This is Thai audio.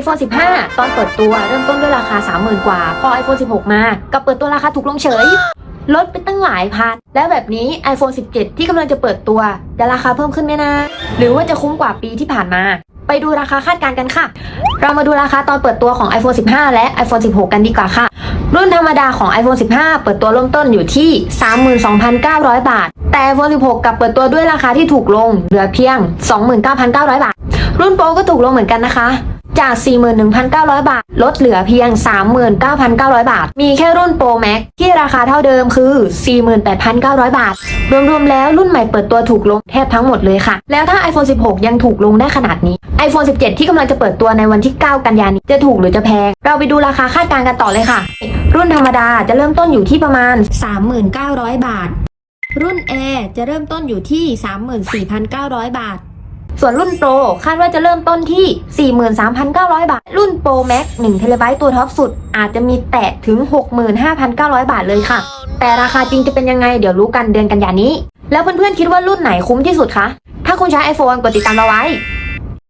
iPhone 15 ตอนเปิดตัวเริ่มต้นด้วยราคา 30,000 กว่า พอ iPhone 16 มาก็เปิดตัวราคาถูกลงเฉย ลดไปตั้งหลายพัน แล้วแบบนี้ iPhone 17 ที่กำลังจะเปิดตัว จะราคาเพิ่มขึ้นไหมนะ หรือว่าจะคุ้มกว่าปีที่ผ่านมา ไปดูราคาคาดการณ์กันค่ะ เรามาดูราคาตอนเปิดตัวของ iPhone 15 และ iPhone 16 กันดีกว่าค่ะ รุ่นธรรมดาของ iPhone 15 เปิดตัวเริ่มต้นอยู่ที่ 32,900 บาท แต่ iPhone 16 กับเปิดตัวด้วยราคาที่ถูกลงเหลือเพียง 29,900 บาทรุ่นโปรก็ถูกลงเหมือนกันนะคะ จาก 41,900 บาท ลดเหลือเพียง 39,900 บาท มีแค่รุ่นโปรแม็กที่ราคาเท่าเดิมคือ 48,900 บาท รวมๆแล้วรุ่นใหม่เปิดตัวถูกลงแทบทั้งหมดเลยค่ะ แล้วถ้า iPhone 16 ยังถูกลงได้ขนาดนี้ iPhone 17 ที่กำลังจะเปิดตัวในวันที่ 9 กันยานนี้จะถูกหรือจะแพง เราไปดูราคาคาดการณ์กันต่อเลยค่ะ รุ่นธรรมดาจะเริ่มต้นอยู่ที่ประมาณ 39,000 บาท รุ่น Air จะเริ่มต้นอยู่ที่ 34,900 บาท ส่วนรุ่นโปรคาดว่าจะเริ่มต้นที่ 43,900 บาท รุ่นโปรแม็ก1เทเลไบต์ตัวท็อปสุด อาจจะมีแตะถึง 65,900 บาทเลยค่ะ แต่ราคาจริงจะเป็นยังไงเดี๋ยวรู้กันเดือนกันยานี้ แล้วเพื่อนๆคิดว่ารุ่นไหนคุ้มที่สุดคะ ถ้าคุณใช้ iPhone กดติดตามเราไว้